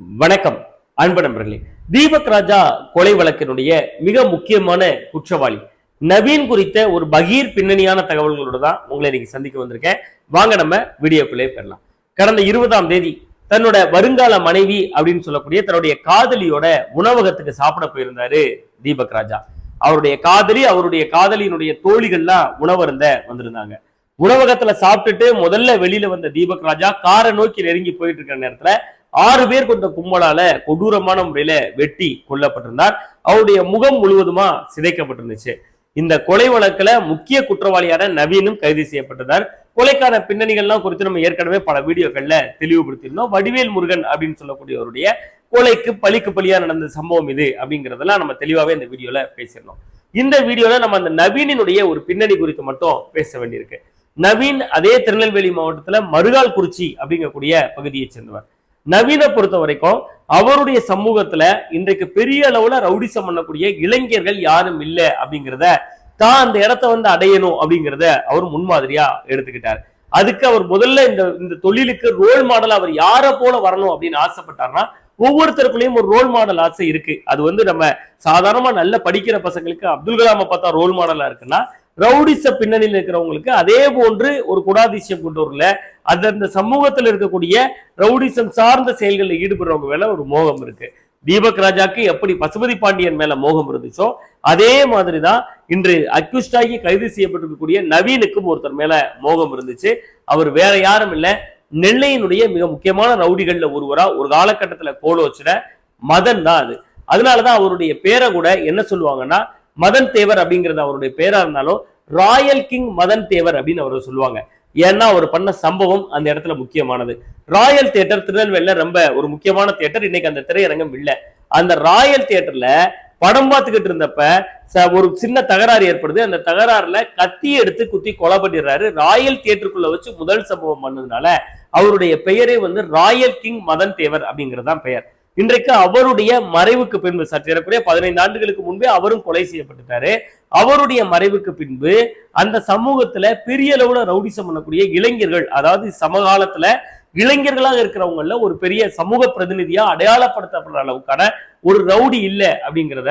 வணக்கம் அன்பு நண்பர்களே. தீபக் ராஜா கொலை வழக்கினுடைய மிக முக்கியமான குற்றவாளி. நவீன் குறித்த ஒரு பகீர் பின்னணியான தகவல்களோட தான் உங்களை இன்னைக்கு சந்திக்க வந்திருக்கேன். வாங்க நம்ம வீடியோக்குள்ளே பெறலாம் கடந்த இருபதாம் தேதி தன்னோட வருங்கால மனைவி அப்படின்னு சொல்லக்கூடிய தன்னுடைய காதலியோட உணவகத்துக்கு சாப்பிட போயிருந்தாரு தீபக் ராஜா. அவருடைய காதலி அவருடைய காதலியினுடைய தோழிகள்லாம் உணவருந்த வந்திருந்தாங்க. உணவகத்துல சாப்பிட்டுட்டு முதல்ல வெளியில வந்த தீபக் ராஜா காரை நோக்கி நெருங்கி போயிட்டு இருக்கிற நேரத்துல ஆறு பேர் கொண்ட கும்பலால கொடூரமான முறையில வெட்டி கொல்லப்பட்டிருந்தார். அவருடைய முகம் முழுவதுமா சிதைக்கப்பட்டிருந்துச்சு. இந்த கொலை வழக்குல முக்கிய குற்றவாளியான நவீனும் கைது செய்யப்பட்டதார் கொலைக்கான பின்னணிகள்லாம் குறித்து நம்ம ஏற்கனவே பல வீடியோக்கள்ல தெளிவுபடுத்தியிருந்தோம். வடிவேல் முருகன் அப்படின்னு சொல்லக்கூடியவருடைய கொலைக்கு பழிக்கு பலியா நடந்த சம்பவம் இது அப்படிங்கறதெல்லாம் நம்ம தெளிவாவே இந்த வீடியோல பேசியிருந்தோம். இந்த வீடியோல நம்ம அந்த நவீனினுடைய ஒரு பின்னணி குறித்து மட்டும் பேச வேண்டியிருக்கு. நவீன் அதே திருநெல்வேலி மாவட்டத்துல மருகால் குறிச்சி அப்படிங்கக்கூடிய பகுதியை சேர்ந்தவர். நவீனை பொறுத்த வரைக்கும் அவருடைய சமூகத்துல இன்றைக்கு பெரிய அளவுல ரவுடிசம் பண்ணக்கூடிய இளைஞர்கள் யாரும் இல்லை அப்படிங்கிறத தான் அந்த இடத்த வந்து அடையணும் அப்படிங்கிறத அவர் முன்மாதிரியா எடுத்துக்கிட்டார். அதுக்கு அவர் முதல்ல இந்த இந்த தொழிலுக்கு ரோல் மாடல் அவர் யாரை போல வரணும் அப்படின்னு ஆசைப்பட்டார்னா ஒவ்வொருத்தருக்குள்ளேயும் ஒரு ரோல் மாடல் ஆசை இருக்கு. அது வந்து நம்ம சாதாரணமா நல்ல படிக்கிற பசங்களுக்கு அப்துல் கலாமை பார்த்தா ரோல் மாடலா இருக்குன்னா ரவுடிச பின்னணியில் இருக்கிறவங்களுக்கு அதே போன்று ஒரு குணாதிசயம் கொண்டவர்ல அது அந்த சமூகத்தில் இருக்கக்கூடிய ரவுடிசம் சார்ந்த செயல்களில் ஈடுபடுறவங்க மேல ஒரு மோகம் இருக்கு. தீபக் ராஜாக்கு எப்படி பசுபதி பாண்டியன் மேல மோகம் இருந்துச்சோ அதே மாதிரிதான் இன்று அக்யூஸ்ட் ஆகி கைது செய்யப்பட்டிருக்கக்கூடிய நவீனுக்கும் ஒருத்தர் மேல மோகம் இருந்துச்சு. அவர் வேற யாரும் இல்ல. நெல்லையினுடைய மிக முக்கியமான ரவுடிகள்ல ஒருவரா ஒரு காலகட்டத்துல கோல வச்சுட மதன் தான் அது. அதனாலதான் அவருடைய பேரை கூட என்ன சொல்லுவாங்கன்னா மதன் தேவர் அப்படிங்கிறது அவருடைய பேரா இருந்தாலும் ராயல் கிங் மதன் தேவர் அப்படின்னு அவர் சொல்லுவாங்க. ஏன்னா அவர் பண்ண சம்பவம் அந்த இடத்துல முக்கியமானது. ராயல் தியேட்டர் திருநெல்வேலியில் ரொம்ப ஒரு முக்கியமான தியேட்டர். இன்னைக்கு அந்த திரையரங்கம் இல்லை. அந்த ராயல் தியேட்டர்ல படம் பார்த்துக்கிட்டு இருந்தப்ப ச- ஒரு சின்ன தகராறு ஏற்படுது. அந்த தகராறுல கத்தி எடுத்து குத்தி கொலை பண்ணிடுறாரு. ராயல் தியேட்டருக்குள்ள வச்சு முதல் சம்பவம் பண்ணதுனால அவருடைய பெயரே வந்து ராயல் கிங் மதன் தேவர் அப்படிங்கிறது தான் பெயர். இன்றைக்கு அவருடைய மறைவுக்கு பின்பு சற்று ஏறக்குறைய பதினைந்து ஆண்டுகளுக்கு முன்பே அவரும் கொலை செய்யப்பட்டுட்டாரு. அவருடைய மறைவுக்கு பின்பு அந்த சமூகத்துல பெரிய அளவுல ரவுடிசம் பண்ணக்கூடிய இளைஞர்கள் அதாவது சமகாலத்துல இளைஞர்களாக இருக்கிறவங்கள ஒரு பெரிய சமூக பிரதிநிதியா அடையாளப்படுத்தப்படுற அளவுக்கான ஒரு ரவுடி இல்லை அப்படிங்கிறத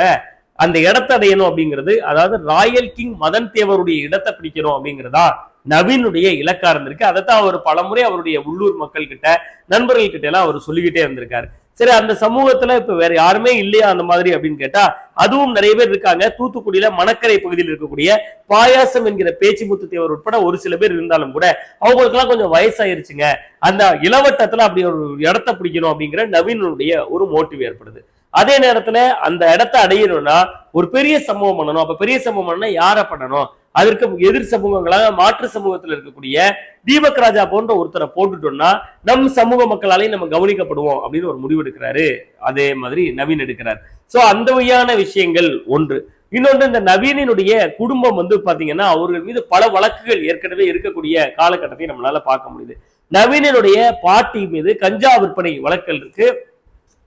அந்த இடத்தை அடையணும் அப்படிங்கிறது அதாவது ராயல் கிங் மதன் தேவருடைய இடத்தை பிடிக்கணும் அப்படிங்கிறதா நவீனுடைய இலக்கா இருந்திருக்கு. அதைத்தான் அவர் பலமுறை அவருடைய உள்ளூர் மக்கள் கிட்ட நண்பர்கள் கிட்ட எல்லாம் அவர் சொல்லிக்கிட்டே இருந்திருக்காரு. சரி அந்த சமூகத்துல இப்ப வேற யாருமே இல்லையா அந்த மாதிரி அப்படின்னு கேட்டா அதுவும் நிறைய பேர் இருக்காங்க. தூத்துக்குடியில மணக்கரை பகுதியில் இருக்கக்கூடிய பாயாசம் என்கிற பேச்சுமுத்து தேவர் உட்பட ஒரு சில பேர் இருந்தாலும் கூட அவங்களுக்கெல்லாம் கொஞ்சம் வயசாயிருச்சுங்க. அந்த இளவட்டத்துல அப்படி ஒரு இடத்த பிடிக்கணும் அப்படிங்கிற நவீனனுடைய ஒரு மோட்டிவ் ஏற்படுது. அதே நேரத்துல அந்த இடத்த அடையணும்னா ஒரு பெரிய சமூகம் பண்ணணும். அப்ப பெரிய சமூகம் பண்ணா யாரை பண்ணணும்? அதற்கு எதிர் சமூகங்களாக மாற்று சமூகத்தில் இருக்கக்கூடிய தீபக் ராஜா போன்ற ஒருத்தரை போட்டுட்டோம்னா நம் சமூக மக்களாலையும் நம்ம கவனிக்கப்படுவோம் அப்படின்னு ஒரு முடிவு எடுக்கிறாரு. அதே மாதிரி நவீன் எடுக்கிறார். சோ அந்த வகையான விஷயங்கள் ஒன்று. இன்னொன்று இந்த நவீனினுடைய குடும்பம் வந்து பாத்தீங்கன்னா அவர்கள் மீது பல வழக்குகள் ஏற்கனவே இருக்கக்கூடிய காலகட்டத்தை நம்மளால பார்க்க முடியுது. நவீனனுடைய பாட்டி மீது கஞ்சா விற்பனை வழக்கல் இருக்கு.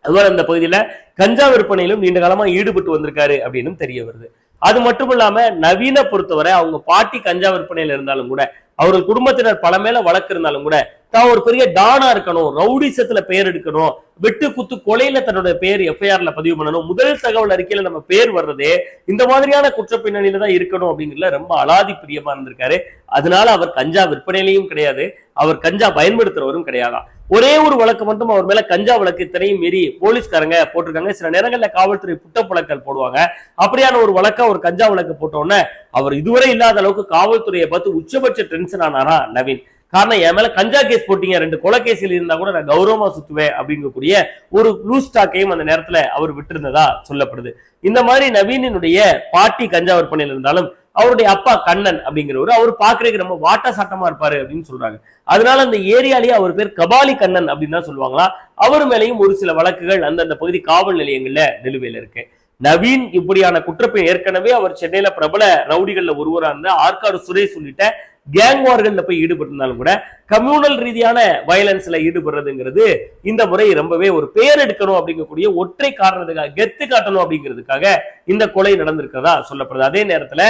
அதுபோல் அந்த பகுதியில் கஞ்சா விற்பனையிலும் நீண்ட காலமாக ஈடுபட்டு வந்திருக்காரு அப்படின்னு தெரிய வருது. அது மட்டும் இல்லாம நவீன பொறுத்தவரை அவங்க பாட்டி கஞ்சா விற்பனையில இருந்தாலும் கூட அவர்கள் குடும்பத்தினர் பல மேல வழக்கு இருந்தாலும் கூட தான் ஒரு பெரிய டானா இருக்கணும் ரவுடிசத்துல பெயர் எடுக்கணும் வெட்டு குத்து கொலையில தன்னோட பேர் எஃப்ஐஆர்ல பதிவு பண்ணணும் முதல் தகவல் அறிக்கையில நம்ம பேர் வர்றதே இந்த மாதிரியான குற்ற பின்னணியில தான் இருக்கணும் அப்படிங்கிறதுல ரொம்ப அலாதி பிரியமா இருந்திருக்காரு. அதனால அவர் கஞ்சா விற்பனையிலையும் கிடையாது அவர் கஞ்சா பயன்படுத்துறவரும் கிடையாதாம் ஒரே ஒரு வழக்கு மட்டும் அவர் மேல கஞ்சா வழக்கு இத்தனையும் மீறி போலீஸ்காரங்க போட்டிருக்காங்க. சில நேரங்களில் காவல்துறை புட்டப்புழக்கல் போடுவாங்க. அப்படியான ஒரு வழக்க ஒரு கஞ்சா வழக்கு போட்டோன்னே அவர் இதுவரை இல்லாத அளவுக்கு காவல்துறையை பார்த்து உச்சபட்ச டென்ஷன் ஆனாரா நவீன்? காரணம் என் மேல கஞ்சா கேஸ் போட்டீங்க ரெண்டு கொலை கேஸில் இருந்தா கூட நான் கௌரவமா சுத்துவேன் அப்படிங்கக்கூடிய ஒரு ப்ளூ ஸ்டாக்கையும் அந்த நேரத்துல அவர் விட்டிருந்ததா சொல்லப்படுது. இந்த மாதிரி நவீனினுடைய பாட்டி கஞ்சா விற்பனையில் இருந்தாலும் அவருடைய அப்பா கண்ணன் அப்படிங்கிறவர் அவர் பாக்குறதுக்கு ரொம்ப வாட்ட சாட்டமா இருப்பாரு அப்படின்னு சொல்றாங்க. அதனால அந்த ஏரியாலேயே அவர் பேர் கபாலி கண்ணன் அப்படின்னு தான் சொல்லுவாங்களா? அவர் மேலேயும் ஒரு சில வழக்குகள் அந்தந்த பகுதி காவல் நிலையங்கள்ல நிலுவையில் இருக்கு. நவீன் இப்படியான குற்றப்பை ஏற்கனவே அவர் சென்னையில பிரபல ரவுடிகள்ல ஒருவரா இருந்த ஆற்காடு சுரேஷ் உள்ளிட்ட கேங் வார்களில் போய் ஈடுபட்டிருந்தாலும் கூட கம்யூனல் ரீதியான வயலன்ஸ்ல ஈடுபடுறதுங்கிறது இந்த முறை ரொம்பவே ஒரு பேர் எடுக்கணும் அப்படிங்கக்கூடிய ஒற்றை காரணத்துக்காக கெத்து காட்டணும் அப்படிங்கிறதுக்காக இந்த கொலை நடந்திருக்கிறதா சொல்லப்படுது. அதே நேரத்துல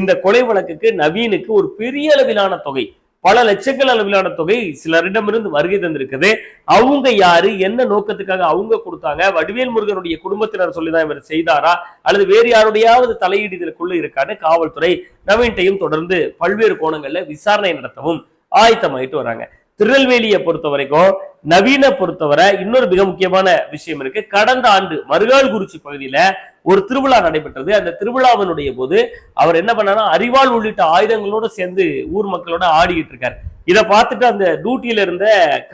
இந்த கொலை வழக்குக்கு நவீனுக்கு ஒரு பெரிய அளவிலான தொகை பல லட்சங்கள் அளவிலான தொகை சிலரிடமிருந்து வருகை தந்திருக்குது. அவங்க யாரு? என்ன நோக்கத்துக்காக அவங்க கொடுத்தாங்க? வடிவேல் முருகனுடைய குடும்பத்தினர் சொல்லிதான் இவர் செய்தாரா? அல்லது வேறு யாருடையாவது தலையீடு இதற்குள்ள இருக்கான்னு காவல்துறை நவீன்டையும் தொடர்ந்து பல்வேறு கோணங்கள்ல விசாரணை நடத்தவும் ஆயத்தமாயிட்டு வராங்க. திருநெல்வேலியை பொறுத்த வரைக்கும் நவீன பொறுத்தவரை இன்னொரு மிக முக்கியமான விஷயம் இருக்கு. கடந்த ஆண்டு மருகால்குறிச்சி பகுதியில ஒரு திருவிழா நடைபெற்றது. அந்த திருவிழாவினுடைய போது அவர் என்ன பண்ணாருன்னா அறிவால் உள்ளிட்ட ஆயுதங்களோட சேர்ந்து ஊர் மக்களோட ஆடிக்கிட்டு இருக்காரு. இதை பார்த்துட்டு அந்த டியூட்டியில இருந்த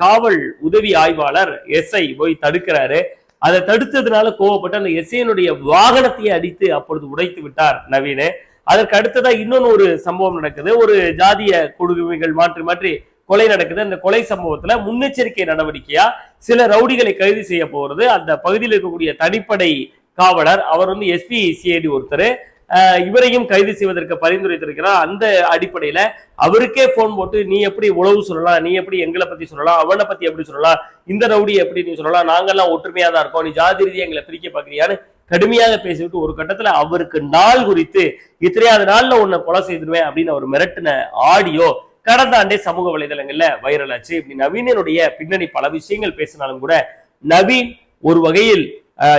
காவல் உதவி ஆய்வாளர் எஸ்ஐ போய் தடுக்கிறாரு. அதை தடுத்ததுனால கோவப்பட்டு அந்த எஸ்ஐனுடைய வாகனத்தையே அடித்து அப்பொழுது உடைத்து விட்டார் நவீன. அதற்கு அடுத்ததா இன்னொன்று ஒரு சம்பவம் நடக்குது. ஒரு ஜாதிய குழுமைகள் மாற்றி மாற்றி கொலை நடக்குது. அந்த கொலை சம்பவத்துல முன்னெச்சரிக்கை நடவடிக்கையா சில ரவுடிகளை கைது செய்ய போறது. அந்த பகுதியில் இருக்கக்கூடிய தனிப்படை காவலர் அவர் வந்து எஸ்பி சிஐடி ஒருத்தர். இவரையும் கைது செய்வதற்கு பரிந்துரைத்திருக்கிறார். அந்த அடிப்படையில அவருக்கே போன் போட்டு நீ எப்படி உழவு சொல்லலாம்? நீ எப்படி எங்களை பத்தி சொல்லலாம்? அவனை பத்தி எப்படி சொல்லலாம்? இந்த ரவுடி எப்படி நீ சொல்லலாம்? நாங்கெல்லாம் ஒற்றுமையா தான் இருக்கோம். நீ ஜாதி ரீதியை எங்களை பிரிக்க பாக்குறியான்னு கடுமையாக பேசிவிட்டு ஒரு கட்டத்துல அவருக்கு நாள் குறித்து இத்தனையாவது நாள்ல உன்னை கொலை செய்திருவேன் அப்படின்னு அவர் மிரட்டின ஆடியோ கடந்த ஆண்டே சமூக வலைதளங்கள்ல வைரல் ஆச்சு. இப்படி நவீனனுடைய பின்னணி பல விஷயங்கள் பேசினாலும் கூட நவீன் ஒரு வகையில்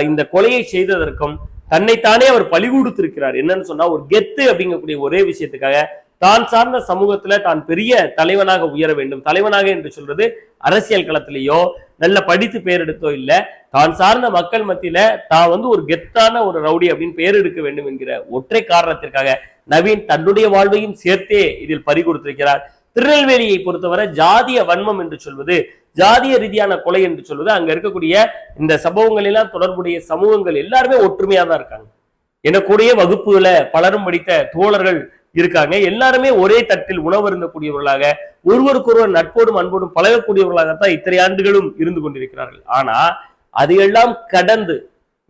இந்த கொலையை செய்ததற்கும் தன்னைத்தானே அவர் பழி கொடுத்திருக்கிறார். என்னன்னு சொன்னா ஒரு கெத்து அப்படிங்கக்கூடிய ஒரே விஷயத்துக்காக தான் சார்ந்த சமூகத்துல தான் பெரிய தலைவனாக உயர வேண்டும். தலைவனாக என்று சொல்றது அரசியல் களத்திலேயோ நல்ல படித்து பேர் எடுத்தோ இல்ல. தான் சார்ந்த மக்கள் மத்தியில தான் வந்து ஒரு கெத்தான ஒரு ரவுடி அப்படின்னு பேர் எடுக்க வேண்டும் என்கிற ஒற்றை காரணத்திற்காக நவீன் தன்னுடைய வாழ்வையும் சேர்த்தே இதில் பறி கொடுத்திருக்கிறார். திருநெல்வேலியை பொறுத்தவரை ஜாதிய வன்மம் என்று சொல்வது ஜாதிய ரீதியான கொலை என்று சொல்வது அங்க இருக்கக்கூடிய இந்த சம்பவங்கள் எல்லாம் தொடர்புடைய சமூகங்கள் எல்லாருமே ஒற்றுமையா தான் இருக்காங்க. எனக்கூடிய வகுப்புல பலரும் படித்த தோழர்கள் இருக்காங்க. எல்லாருமே ஒரே தட்டில் உணவு இருந்தக்கூடியவர்களாக ஒருவருக்கொருவர் நட்போடும் அன்போடும் பழகக்கூடியவர்களாகத்தான் இத்தனை ஆண்டுகளும் இருந்து கொண்டிருக்கிறார்கள். ஆனா அதையெல்லாம் கடந்து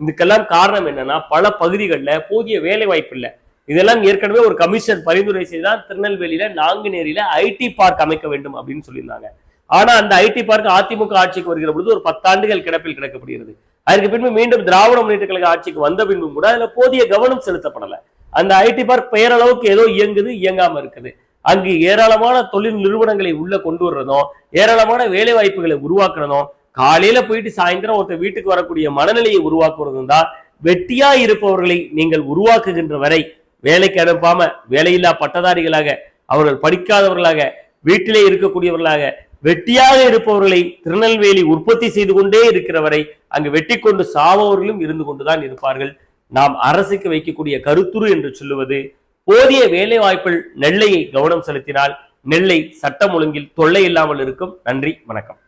இதுக்கெல்லாம் காரணம் என்னன்னா பல பகுதிகளில் போதிய வேலை வாய்ப்பு இல்லை. இதெல்லாம் ஏற்கனவே ஒரு கமிஷன் பரிந்துரை செய்தால் திருநெல்வேலியில நாங்குநேரியில ஐடி பார்க் அமைக்க வேண்டும் அப்படின்னு சொல்லியிருந்தாங்க. ஆனா அந்த ஐடி பார்க் அதிமுக ஆட்சிக்கு வருகிற பொழுது ஒரு பத்தாண்டுகள் கிடப்பில் கிடக்கப்படுகிறது. அதற்கு பின்பு மீண்டும் திராவிட முன்னேற்ற கழக ஆட்சிக்கு வந்த பின்பும் கூட அதுல போதிய கவனம் செலுத்தப்படல. அந்த ஐடி பார்க் பெயரளவுக்கு ஏதோ இயங்குது இயங்காம இருக்குது. அங்கு ஏராளமான தொழில் நிறுவனங்களை உள்ள கொண்டு வர்றதும் ஏராளமான வேலை வாய்ப்புகளை உருவாக்குறதும் காலையில போயிட்டு சாயந்தரம் ஒருத்தர் வீட்டுக்கு வரக்கூடிய மனநிலையை உருவாக்குறதும் தான் வெட்டியா இருப்பவர்களை நீங்கள் உருவாக்குகின்ற வரை வேலைக்கு அனுப்பாம வேலையில்லா பட்டதாரிகளாக அவர்கள் படிக்காதவர்களாக வீட்டிலே இருக்கக்கூடியவர்களாக வெட்டியாக இருப்பவர்களை திருநெல்வேலி உற்பத்தி செய்து கொண்டே இருக்கிறவரை அங்கு வெட்டி கொண்டு சாபவர்களும் இருந்து கொண்டுதான் இருப்பார்கள். நாம் அரசுக்கு வைக்கக்கூடிய கருத்துரு என்று சொல்லுவது போதிய வேலை வாய்ப்பில் நெல்லையை கவனம் செலுத்தினால் நெல்லை சட்டம் ஒழுங்கில் தொல்லை இல்லாமல் இருக்கும். நன்றி வணக்கம்.